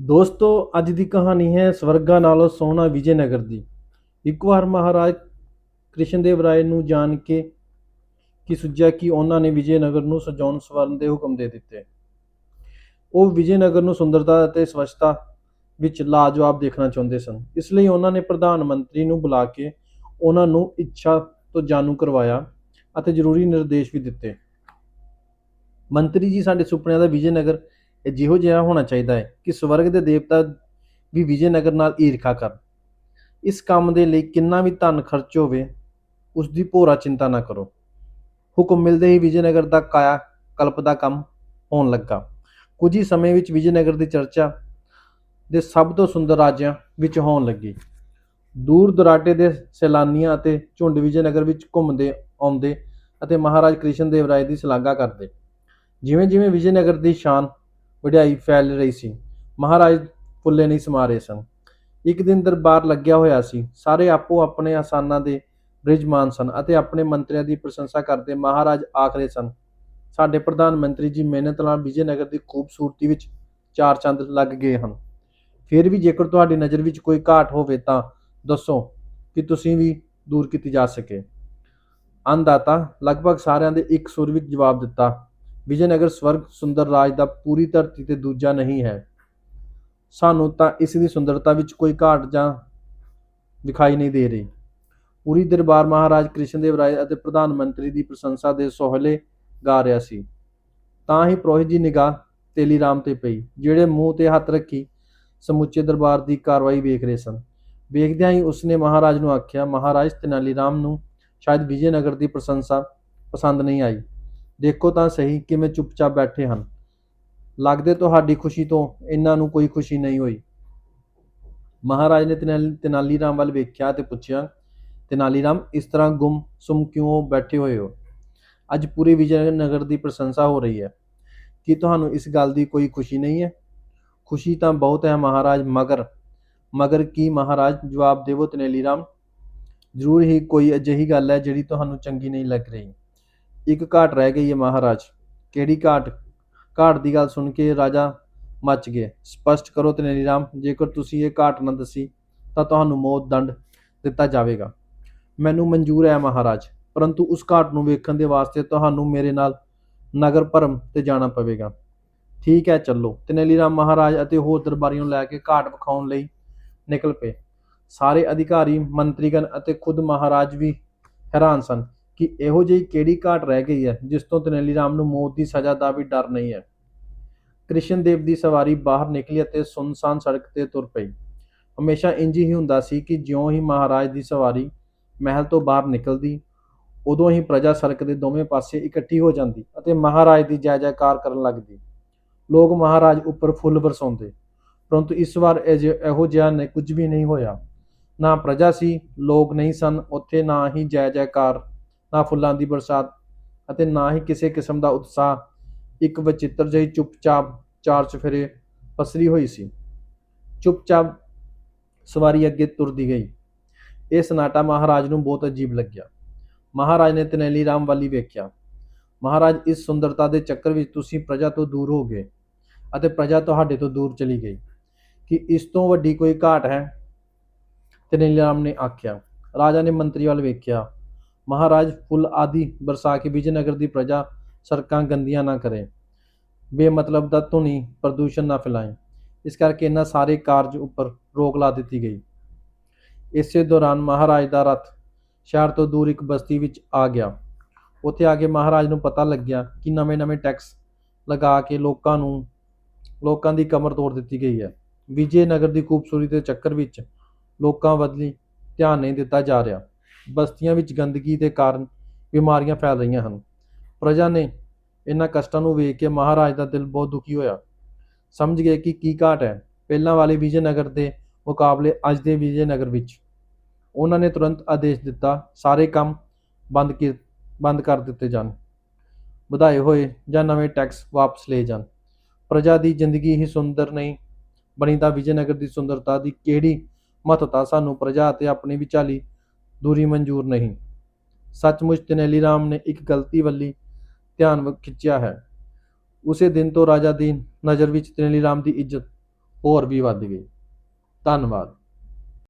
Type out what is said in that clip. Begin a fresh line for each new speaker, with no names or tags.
ਦੋਸਤੋ, ਅੱਜ ਦੀ ਕਹਾਣੀ ਹੈ ਸਵਰਗਾ ਨਾਲੋਂ ਸੋਹਣਾ ਵਿਜੇਨਗਰ ਦੀ। ਇੱਕ ਵਾਰ ਮਹਾਰਾਜ ਕ੍ਰਿਸ਼ਨ ਦੇਵ ਰਾਏ ਨੂੰ ਜਾਣ ਕੇ ਕਿ ਸੁਝਿਆ ਕਿ ਉਹਨਾਂ ਨੇ ਵਿਜੇਨਗਰ ਨੂੰ ਸਜਾਉਣ ਸਵਰਨ ਦੇ ਹੁਕਮ ਦੇ ਦਿੱਤੇ। ਉਹ ਵਿਜੇਨਗਰ ਨੂੰ ਸੁੰਦਰਤਾ ਅਤੇ ਸਵੱਛਤਾ ਵਿੱਚ ਲਾਜਵਾਬ ਦੇਖਣਾ ਚਾਹੁੰਦੇ ਸਨ। ਇਸ ਲਈ ਉਹਨਾਂ ਨੇ ਪ੍ਰਧਾਨ ਮੰਤਰੀ ਨੂੰ ਬੁਲਾ ਕੇ ਉਹਨਾਂ ਨੂੰ ਇੱਛਾ ਤੋਂ ਜਾਣੂ ਕਰਵਾਇਆ ਅਤੇ ਜ਼ਰੂਰੀ ਨਿਰਦੇਸ਼ ਵੀ ਦਿੱਤੇ। ਮੰਤਰੀ ਜੀ, ਸਾਡੇ ਸੁਪਨਿਆਂ ਦਾ ਵਿਜੇਨਗਰ ਅਜਿਹੋ ਜਿਹਾ ਹੋਣਾ ਚਾਹੀਦਾ ਹੈ ਕਿ ਸਵਰਗ ਦੇ ਦੇਵਤਾ ਵੀ ਵਿਜੇਨਗਰ ਨਾਲ ਈਰਖਾ ਕਰਨ। ਇਸ ਕੰਮ ਦੇ ਲਈ ਕਿੰਨਾ ਵੀ ਧਨ ਖਰਚ ਹੋਵੇ ਉਸ ਦੀ ਭੋਰਾ ਚਿੰਤਾ ਨਾ ਕਰੋ। ਹੁਕਮ ਮਿਲਦੇ ਹੀ ਵਿਜੇਨਗਰ ਦਾ ਕਾਇਆ ਕਲਪ ਦਾ ਕੰਮ ਹੋਣ ਲੱਗਾ। ਕੁਝ ਹੀ ਸਮੇਂ ਵਿੱਚ ਵਿਜੇਨਗਰ ਦੀ ਚਰਚਾ ਦੇ ਸਭ ਤੋਂ ਸੁੰਦਰ ਰਾਜਿਆਂ ਵਿੱਚ ਹੋਣ ਲੱਗੀ। ਦੂਰ ਦੁਰਾਟੇ ਦੇ ਸੈਲਾਨੀਆਂ ਅਤੇ ਝੁੰਡ ਵਿਜੇਨਗਰ ਵਿੱਚ ਘੁੰਮਦੇ, ਆਉਂਦੇ ਅਤੇ ਮਹਾਰਾਜ ਕ੍ਰਿਸ਼ਨ ਦੇਵ ਰਾਏ ਦੀ ਸ਼ਲਾਘਾ ਕਰਦੇ। ਜਿਵੇਂ ਜਿਵੇਂ ਵਿਜੇਨਗਰ ਦੀ ਸ਼ਾਨ ਵਡਿਆਈ ਫੈਲ ਰਹੀ ਸੀ। ਮਹਾਰਾਜ ਫੁੱਲੇ ਨਹੀਂ ਸਮਾ ਰਹੇ ਸਨ। ਇੱਕ ਦਿਨ ਦਰਬਾਰ ਲੱਗਿਆ ਹੋਇਆ ਸੀ। ਸਾਰੇ ਆਪੋ ਆਪਣੇ ਆਸਾਨਾਂ ਦੇ ਬ੍ਰਿਜਮਾਨ ਸਨ ਅਤੇ ਆਪਣੇ ਮੰਤਰੀਆਂ ਦੀ ਪ੍ਰਸ਼ੰਸਾ ਕਰਦੇ ਮਹਾਰਾਜ ਆਖ ਰਹੇ ਸਨ, ਸਾਡੇ ਪ੍ਰਧਾਨ ਮੰਤਰੀ ਜੀ ਮਿਹਨਤ ਨਾਲ ਵਿਜੇਨਗਰ ਦੀ ਖੂਬਸੂਰਤੀ ਵਿੱਚ ਚਾਰ ਚੰਦ ਲੱਗ ਗਏ ਹਨ। ਫਿਰ ਵੀ ਜੇਕਰ ਤੁਹਾਡੀ ਨਜ਼ਰ ਵਿੱਚ ਕੋਈ ਘਾਟ ਹੋਵੇ ਤਾਂ ਦੱਸੋ ਕਿ ਤੁਸੀਂ ਵੀ ਦੂਰ ਕੀਤੀ ਜਾ ਸਕੇ। ਅੰਨਦਾਤਾ ਲਗਭਗ ਸਾਰਿਆਂ ਦੇ ਇੱਕ ਸੁਰ ਵਿੱਚ ਜਵਾਬ ਦਿੱਤਾ ਵਿਜੇਨਗਰ ਸਵਰਗ ਸੁੰਦਰ ਰਾਜ ਦਾ ਪੂਰੀ ਧਰਤੀ ਤੇ ਦੂਜਾ ਨਹੀਂ ਹੈ। ਸਾਨੂੰ ਤਾਂ ਇਸ ਦੀ ਸੁੰਦਰਤਾ ਵਿੱਚ ਕੋਈ ਘਾਟ ਜਾਂ ਦਿਖਾਈ ਨਹੀਂ ਦੇ ਰਹੀ। ਪੂਰੀ ਦਰਬਾਰ ਮਹਾਰਾਜ ਕ੍ਰਿਸ਼ਨਦੇਵ ਰਾਏ ਅਤੇ ਪ੍ਰਧਾਨ ਮੰਤਰੀ ਦੀ ਪ੍ਰਸ਼ੰਸਾ ਦੇ ਸੋਹਲੇ ਗਾ ਰਿਹਾ ਸੀ। ਤਾਂ ਹੀ ਪ੍ਰੋਹਿਤ ਜੀ ਨਿਗਾਹ ਤੇਲੀ ਰਾਮ ਤੇ ਪਈ, ਜਿਹੜੇ ਮੂੰਹ ਤੇ ਹੱਥ ਰੱਖੀ ਸਮੁੱਚੇ ਦਰਬਾਰ ਦੀ ਕਾਰਵਾਈ ਵੇਖ ਰਹੇ ਸਨ। ਵੇਖਦਿਆਂ ਹੀ ਉਸਨੇ ਮਹਾਰਾਜ ਨੂੰ ਆਖਿਆ, ਮਹਾਰਾਜ ਤੇਨਾਲੀ ਰਾਮ ਨੂੰ ਸ਼ਾਇਦ ਵਿਜੇਨਗਰ ਦੀ ਪ੍ਰਸ਼ੰਸਾ ਪਸੰਦ ਨਹੀਂ ਆਈ। ਦੇਖੋ ਤਾਂ ਸਹੀ ਕਿਵੇਂ ਚੁੱਪਚਾਪ ਬੈਠੇ ਹਨ। ਲੱਗਦੇ ਤੁਹਾਡੀ ਖੁਸ਼ੀ ਤੋਂ ਇਹਨਾਂ ਨੂੰ ਕੋਈ ਖੁਸ਼ੀ ਨਹੀਂ ਹੋਈ। ਮਹਾਰਾਜ ਨੇ ਤੇਨਾਲੀ ਤੇਨਾਲੀ ਰਾਮ ਵੱਲ ਵੇਖਿਆ ਤੇ ਪੁੱਛਿਆ ਤੇਨਾਲੀ ਰਾਮ ਇਸ ਤਰ੍ਹਾਂ ਗੁੰਮ ਸੁਮ ਕਿਉਂ ਬੈਠੇ ਹੋਏ ਹੋ? ਅੱਜ ਪੂਰੇ ਵਿਜੇਨਗਰ ਦੀ ਪ੍ਰਸ਼ੰਸਾ ਹੋ ਰਹੀ ਹੈ। ਕੀ ਤੁਹਾਨੂੰ ਇਸ ਗੱਲ ਦੀ ਕੋਈ ਖੁਸ਼ੀ ਨਹੀਂ ਹੈ? ਖੁਸ਼ੀ ਤਾਂ ਬਹੁਤ ਹੈ ਮਹਾਰਾਜ, ਮਗਰ ਮਗਰ ਕੀ ਮਹਾਰਾਜ? ਜਵਾਬ ਦੇਵੋ ਤੇਨਾਲੀ ਰਾਮ ਜ਼ਰੂਰ ਹੀ ਕੋਈ ਅਜਿਹੀ ਗੱਲ ਹੈ ਜਿਹੜੀ ਤੁਹਾਨੂੰ ਚੰਗੀ ਨਹੀਂ ਲੱਗ ਰਹੀ। ਇੱਕ ਘਾਟ ਰਹਿ ਗਈ ਹੈ ਮਹਾਰਾਜ। ਕਿਹੜੀ ਘਾਟ? ਘਾਟ ਦੀ ਗੱਲ ਸੁਣ ਕੇ ਰਾਜਾ ਮੱਚ ਗਏ ਸਪਸ਼ਟ ਕਰੋ ਤੇਨਾਲੀ ਰਾਮ, ਜੇਕਰ ਤੁਸੀਂ ਇਹ ਘਾਟ ਨਾ ਦੱਸੀ, ਤਾਂ ਤੁਹਾਨੂੰ ਮੌਤ ਦੰਡ ਦਿੱਤਾ ਜਾਵੇਗਾ। ਮੈਨੂੰ ਮਨਜ਼ੂਰ ਹੈ ਮਹਾਰਾਜ, ਪਰੰਤੂ ਉਸ ਘਾਟ ਨੂੰ ਵੇਖਣ ਦੇ ਵਾਸਤੇ ਤੁਹਾਨੂੰ ਮੇਰੇ ਨਾਲ ਨਗਰ ਭਰਮ ਤੇ ਜਾਣਾ ਪਵੇਗਾ। ਠੀਕ ਹੈ, ਚੱਲੋ। ਤਨੇਲੀ ਰਾਮ ਮਹਾਰਾਜ ਅਤੇ ਹੋਰ ਦਰਬਾਰੀਆਂ ਨੂੰ ਲੈ ਕੇ ਘਾਟ ਵਿਖਾਉਣ ਲਈ ਨਿਕਲ ਪਏ। ਸਾਰੇ ਅਧਿਕਾਰੀ, ਮੰਤਰੀਗਣ ਅਤੇ ਖੁਦ ਮਹਾਰਾਜ ਵੀ ਹੈਰਾਨ ਸਨ। ਕਿ ਇਹੋ ਜਿਹੀ ਕਿਹੜੀ ਘਾਟ ਰਹਿ ਗਈ ਹੈ ਜਿਸ ਤੋਂ ਤੇਨਾਲੀ ਰਾਮ ਨੂੰ ਮੌਤ ਦੀ ਸਜ਼ਾ ਦਾ ਵੀ ਡਰ ਨਹੀਂ ਹੈ? ਕ੍ਰਿਸ਼ਨ ਦੇਵ ਦੀ ਸਵਾਰੀ ਬਾਹਰ ਨਿਕਲੀ ਅਤੇ ਸੁਨਸਾਨ ਸੜਕ ਤੇ ਤੁਰ ਪਈ। ਹਮੇਸ਼ਾ ਇੰਜ ਹੀ ਹੁੰਦਾ ਸੀ ਕਿ ਜਿਉਂ ਹੀ ਮਹਾਰਾਜ ਦੀ ਸਵਾਰੀ ਮਹਿਲ ਤੋਂ ਬਾਹਰ ਨਿਕਲਦੀ, ਉਦੋਂ ਹੀ ਪ੍ਰਜਾ ਸੜਕ ਦੇ ਦੋਵੇਂ ਪਾਸੇ ਇਕੱਠੀ ਹੋ ਜਾਂਦੀ ਅਤੇ ਮਹਾਰਾਜ ਦੀ ਜੈ ਜੈਕਾਰ ਕਰਨ ਲੱਗਦੀ। ਲੋਕ ਮਹਾਰਾਜ ਉੱਪਰ ਫੁੱਲ ਵਰਸਾਉਂਦੇ, ਪਰੰਤੂ ਇਸ ਵਾਰ ਅਜਿ- ਇਹੋ ਜਿਹਾ ਨੇ, ਕੁਝ ਵੀ ਨਹੀਂ ਹੋਇਆ। ਨਾ ਪ੍ਰਜਾ ਸੀ, ਲੋਕ ਨਹੀਂ ਸਨ, ਉੱਥੇ ਨਾ ਹੀ ਜੈ ਜੈਕਾਰ ਨਾ ਫੁੱਲਾਂ ਦੀ ਬਰਸਾਤ ਅਤੇ ਨਾ ਹੀ ਕਿਸੇ ਕਿਸਮ ਦਾ ਉਤਸ਼ਾਹ। ਇੱਕ ਵਚਿੱਤਰ ਜਿਹੀ ਚੁੱਪਚਾਪ ਚਾਰ ਚਫੇਰੇ ਪਸਰੀ ਹੋਈ ਸੀ। ਚੁੱਪਚਾਪ ਸਵਾਰੀ ਅੱਗੇ ਤੁਰਦੀ ਗਈ। ਇਹ ਸਨਾਟਾ ਮਹਾਰਾਜ ਨੂੰ ਬਹੁਤ ਅਜੀਬ ਲੱਗਿਆ। ਮਹਾਰਾਜ ਨੇ ਤਨੇਲੀ ਰਾਮ ਵਾਲੀ ਵੇਖਿਆ। ਮਹਾਰਾਜ, ਇਸ ਸੁੰਦਰਤਾ ਦੇ ਚੱਕਰ ਵਿੱਚ ਤੁਸੀਂ ਪ੍ਰਜਾ ਤੋਂ ਦੂਰ ਹੋ ਗਏ ਅਤੇ ਪ੍ਰਜਾ ਤੁਹਾਡੇ ਤੋਂ ਦੂਰ ਚਲੀ ਗਈ ਕਿ ਇਸ ਤੋਂ ਵੱਡੀ ਕੋਈ ਘਾਟ ਹੈ? ਤਨੈਲੀ ਰਾਮ ਨੇ ਆਖਿਆ। ਰਾਜਾ ਨੇ ਮੰਤਰੀ ਵੱਲ ਵੇਖਿਆ। ਮਹਾਰਾਜ ਫੁੱਲ ਆਦਿ ਬਰਸਾ ਕੇ ਵਿਜੇਨਗਰ ਦੀ ਪ੍ਰਜਾ ਸੜਕਾਂ ਗੰਦੀਆਂ ਨਾ ਕਰੇ। ਬੇਮਤਲਬ ਦਾ ਧੁਨੀ ਪ੍ਰਦੂਸ਼ਣ ਨਾ ਫੈਲਾਏ। ਇਸ ਕਰਕੇ ਇਹਨਾਂ ਸਾਰੇ ਕਾਰਜ ਉੱਪਰ ਰੋਕ ਲਾ ਦਿੱਤੀ ਗਈ। ਇਸੇ ਦੌਰਾਨ ਮਹਾਰਾਜ ਦਾ ਰਥ ਸ਼ਹਿਰ ਤੋਂ ਦੂਰ ਇੱਕ ਬਸਤੀ ਵਿੱਚ ਆ ਗਿਆ। ਉੱਥੇ ਆ ਕੇ ਮਹਾਰਾਜ ਨੂੰ ਪਤਾ ਲੱਗਿਆ ਕਿ ਨਵੇਂ-ਨਵੇਂ ਟੈਕਸ ਲਗਾ ਕੇ ਲੋਕਾਂ ਨੂੰ, ਲੋਕਾਂ ਦੀ ਕਮਰ ਤੋੜ ਦਿੱਤੀ ਗਈ ਹੈ। ਵਿਜੇ ਨਗਰ ਦੀ ਖੂਬਸੂਰਤੀ ਦੇ ਚੱਕਰ ਵਿੱਚ ਲੋਕਾਂ ਬਦਲੀ ਧਿਆਨ ਨਹੀਂ ਦਿੱਤਾ ਜਾ ਰਿਹਾ। ਬਸਤੀਆਂ ਵਿੱਚ ਗੰਦਗੀ ਦੇ ਕਾਰਨ ਬਿਮਾਰੀਆਂ ਫੈਲ ਰਹੀਆਂ ਹਨ। ਪ੍ਰਜਾ ਨੇ ਇਹਨਾਂ ਕਸ਼ਟਾਂ ਨੂੰ ਵੇਖ ਕੇ ਮਹਾਰਾਜ ਦਾ ਦਿਲ ਬਹੁਤ ਦੁਖੀ ਹੋਇਆ। ਸਮਝ ਗਏ ਕਿ ਕੀ ਘਾਟ ਹੈ। ਪਹਿਲਾਂ ਵਾਲੇ ਵਿਜੇਨਗਰ ਦੇ ਮੁਕਾਬਲੇ ਅੱਜ ਦੇ ਵਿਜੇਨਗਰ ਵਿੱਚ। ਉਹਨਾਂ ਨੇ ਤੁਰੰਤ ਆਦੇਸ਼ ਦਿੱਤਾ, ਸਾਰੇ ਕੰਮ ਬੰਦ ਕੀ, ਬੰਦ ਕਰ ਦਿੱਤੇ ਜਾਣ। ਵਧਾਏ ਹੋਏ ਜਾਂ ਨਵੇਂ ਟੈਕਸ ਵਾਪਸ ਲਏ ਜਾਣ। ਪ੍ਰਜਾ ਦੀ ਜ਼ਿੰਦਗੀ ਹੀ ਸੁੰਦਰ ਨਹੀਂ ਬਣੀ ਤਾਂ ਵਿਜੇਨਗਰ ਦੀ ਸੁੰਦਰਤਾ ਦੀ ਕਿਹੜੀ ਮਹੱਤਤਾ ਸਾਨੂੰ ਪ੍ਰਜਾ ਅਤੇ ਆਪਣੀ ਵਿਚਾਲੀ ਦੂਰੀ ਮਨਜ਼ੂਰ ਨਹੀਂ। ਸੱਚਮੁੱਚ ਤਨੇਲੀ ਰਾਮ ਨੇ ਇੱਕ ਗਲਤੀ ਵੱਲੀ ਧਿਆਨ ਖਿੱਚਿਆ ਹੈ। ਉਸੇ ਦਿਨ ਤੋਂ ਰਾਜਾ ਦੀ ਨਜ਼ਰ ਵਿੱਚ ਤਨੇਲੀ ਰਾਮ ਦੀ ਇੱਜ਼ਤ ਹੋਰ ਵੀ ਵੱਧ ਗਈ। ਧੰਨਵਾਦ।